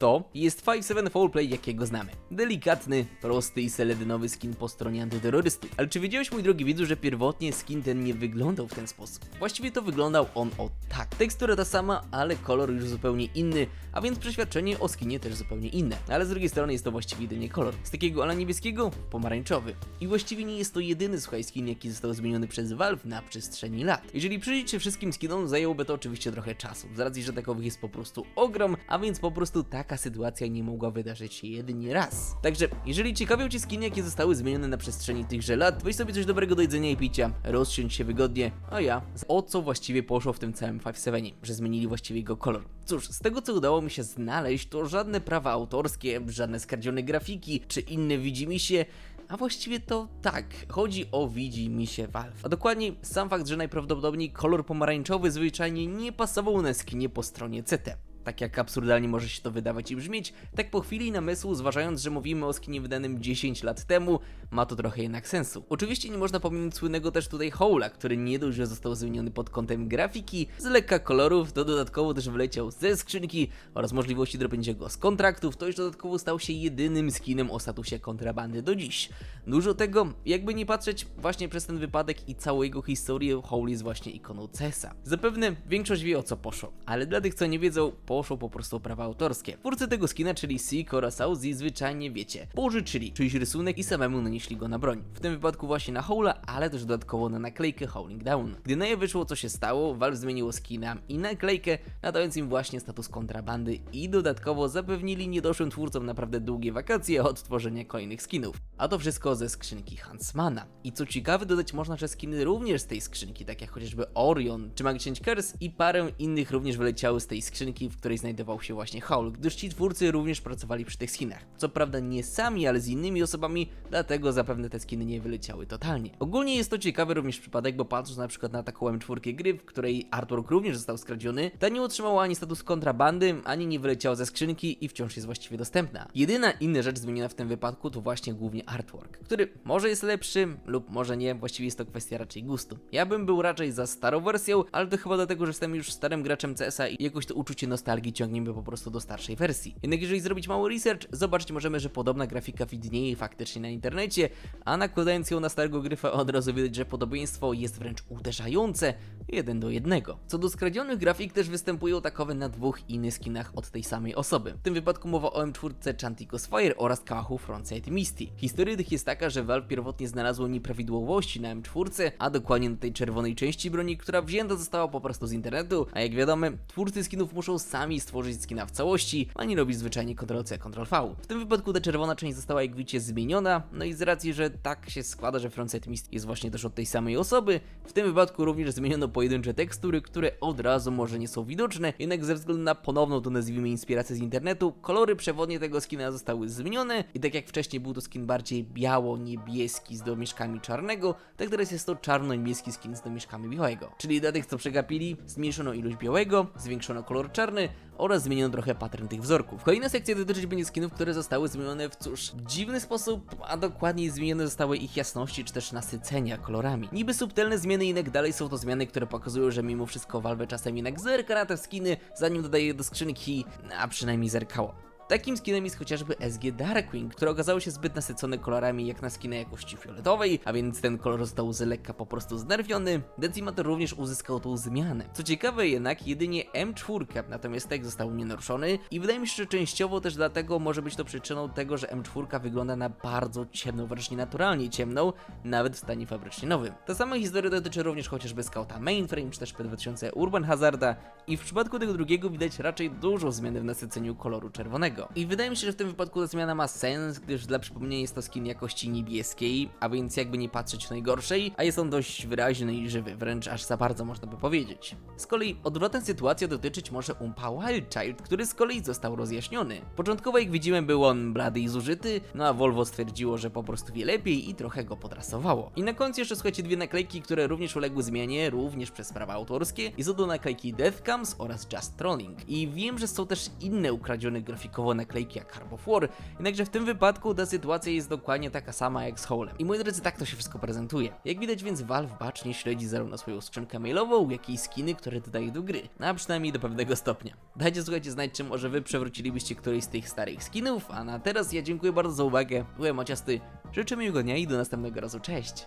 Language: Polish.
To jest 5-7 Foulplay, jakiego znamy. Delikatny, prosty i seledynowy skin po stronie antyterrorystów. Ale czy wiedziałeś, mój drogi widzu, że pierwotnie skin ten nie wyglądał w ten sposób? Właściwie to wyglądał on o tak. Tekstura ta sama, ale kolor już zupełnie inny, a więc przeświadczenie o skinie też zupełnie inne. Ale z drugiej strony jest to właściwie jedynie kolor. Z takiego ala niebieskiego pomarańczowy. I właściwie nie jest to jedyny słuchaj skin, jaki został zmieniony przez Valve na przestrzeni lat. Jeżeli przyjrzeć się wszystkim skinom, zajęłoby to oczywiście trochę czasu, z racji, że takowych jest po prostu ogrom, a więc po prostu taka sytuacja nie mogła wydarzyć się jedynie raz. Także, jeżeli ciekawią Cię skiny, jakie zostały zmienione na przestrzeni tychże lat, weź sobie coś dobrego do jedzenia i picia, rozsiądź się wygodnie, a ja, o co właściwie poszło w tym całym 5-7, że zmienili właściwie jego kolor. Cóż, z tego co udało mi się znaleźć, to żadne prawa autorskie, żadne skradzione grafiki, czy inne widzimisię, a właściwie to tak, chodzi o widzi mi się Valve. A dokładniej sam fakt, że najprawdopodobniej kolor pomarańczowy zwyczajnie nie pasował na skinie po stronie CT. Tak jak absurdalnie może się to wydawać i brzmieć, tak po chwili namysłu, zważając, że mówimy o skinie wydanym 10 lat temu, ma to trochę jednak sensu. Oczywiście nie można pominąć słynnego też tutaj Howla, który nie dość, że został zmieniony pod kątem grafiki, z lekka kolorów, to dodatkowo też wyleciał ze skrzynki oraz możliwości drobienia go z kontraktów, to już dodatkowo stał się jedynym skinem o statusie kontrabandy do dziś. Dużo tego, jakby nie patrzeć, właśnie przez ten wypadek i całą jego historię, Howl jest właśnie ikoną CESa. Zapewne większość wie o co poszło, ale dla tych co nie wiedzą, poszło po prostu o prawa autorskie. Twórcy tego skina, czyli Seek oraz Sauzi, zwyczajnie wiecie, pożyczyli czyjś rysunek i samemu nanieśli go na broń. W tym wypadku właśnie na Howla, ale też dodatkowo na naklejkę Howling Down. Gdy na je wyszło co się stało, Valve zmieniło skina i naklejkę, nadając im właśnie status kontrabandy i dodatkowo zapewnili niedoszłym twórcom naprawdę długie wakacje od tworzenia kolejnych skinów. A to wszystko ze skrzynki Huntsmana. I co ciekawe, dodać można, że skiny również z tej skrzynki, tak jak chociażby Orion czy Magician's Curse i parę innych również wyleciały z tej skrzynki, w której znajdował się właśnie Howl, gdyż ci twórcy również pracowali przy tych skinach. Co prawda nie sami, ale z innymi osobami, dlatego zapewne te skiny nie wyleciały totalnie. Ogólnie jest to ciekawy również przypadek, bo patrząc na przykład na taką M4 gry, w której artwork również został skradziony, ta nie otrzymała ani status kontrabandy, ani nie wyleciała ze skrzynki i wciąż jest właściwie dostępna. Jedyna inna rzecz zmieniona w tym wypadku to właśnie głównie artwork, który może jest lepszy lub może nie, właściwie jest to kwestia raczej gustu. Ja bym był raczej za starą wersją, ale to chyba dlatego, że jestem już starym graczem CS-a i jakoś to uczucie nostalgii ciągnie mnie po prostu do starszej wersji. Jednak jeżeli zrobić mały research, zobaczyć możemy, że podobna grafika widnieje faktycznie na internecie, a nakładając ją na starego gryfa od razu widać, że podobieństwo jest wręcz uderzające, jeden do jednego. Co do skradzionych grafik też występują takowe na dwóch innych skinach od tej samej osoby. W tym wypadku mowa o M4 Chanticos Fire oraz Kałachu Frontside Misty. Historia tych jest taka, że Valve pierwotnie znalazło nieprawidłowości na M4, a dokładnie na tej czerwonej części broni, która wzięta została po prostu z internetu, a jak wiadomo, twórcy skinów muszą sami stworzyć skina w całości, a nie robić zwyczajnie Ctrl-C, Ctrl-V. W tym wypadku ta czerwona część została jak widzicie zmieniona, no i z racji, że tak się składa, że Frontside Mist jest właśnie też od tej samej osoby, w tym wypadku również zmieniono pojedyncze tekstury, które od razu może nie są widoczne, jednak ze względu na ponowną, to nazwijmy inspirację z internetu, kolory przewodnie tego skina zostały zmienione i tak jak wcześniej był to skin bardziej biało-niebieski z domieszkami czarnego, tak teraz jest to czarno-niebieski skin z domieszkami białego. Czyli dla tych, co przegapili, zmniejszono ilość białego, zwiększono kolor czarny oraz zmieniono trochę pattern tych wzorków. Kolejna sekcja dotyczyć będzie skinów, które zostały zmienione w cóż, dziwny sposób, a dokładniej zmienione zostały ich jasności czy też nasycenia kolorami. Niby subtelne zmiany, jednak dalej są to zmiany, które pokazują, że mimo wszystko Valve czasem jednak zerka na te skiny, zanim dodaje je do skrzynki, a przynajmniej zerkało. Takim skinem jest chociażby SG Darkwing, które okazało się zbyt nasycone kolorami jak na skinę jakości fioletowej, a więc ten kolor został z lekka po prostu znerwiony. Decimator również uzyskał tą zmianę. Co ciekawe jednak, jedynie M4, natomiast tekst został nienaruszony i wydaje mi się, że częściowo też dlatego może być to przyczyną tego, że M4 wygląda na bardzo ciemną, wręcz nienaturalnie ciemną, nawet w stanie fabrycznie nowym. Ta sama historia dotyczy również chociażby Scouta Mainframe, czy też P2000 Urban Hazarda i w przypadku tego drugiego widać raczej dużo zmiany w nasyceniu koloru czerwonego. I wydaje mi się, że w tym wypadku ta zmiana ma sens, gdyż dla przypomnienia jest to skin jakości niebieskiej, a więc jakby nie patrzeć najgorszej, a jest on dość wyraźny i żywy, wręcz aż za bardzo można by powiedzieć. Z kolei odwrotna sytuacja dotyczyć może Umpa Wild Child, który z kolei został rozjaśniony. Początkowo jak widzimy był on blady i zużyty, no a Volvo stwierdziło, że po prostu wie lepiej i trochę go podrasowało. I na końcu jeszcze słuchajcie dwie naklejki, które również uległy zmianie, również przez prawa autorskie i są to naklejki Deathcams oraz Just Trolling. I wiem, że są też inne ukradzione grafikowo małe naklejki jak Harp of War, jednakże w tym wypadku ta sytuacja jest dokładnie taka sama jak z Holem. I moi drodzy, tak to się wszystko prezentuje. Jak widać więc Valve bacznie śledzi zarówno swoją skrzynkę mailową, jak i skiny, które dodaje do gry. No, a przynajmniej do pewnego stopnia. Dajcie słuchajcie znać, czy może wy przewrócilibyście któryś z tych starych skinów, a na teraz ja dziękuję bardzo za uwagę. Byłem Ociasty, życzę miłego dnia i do następnego razu, cześć!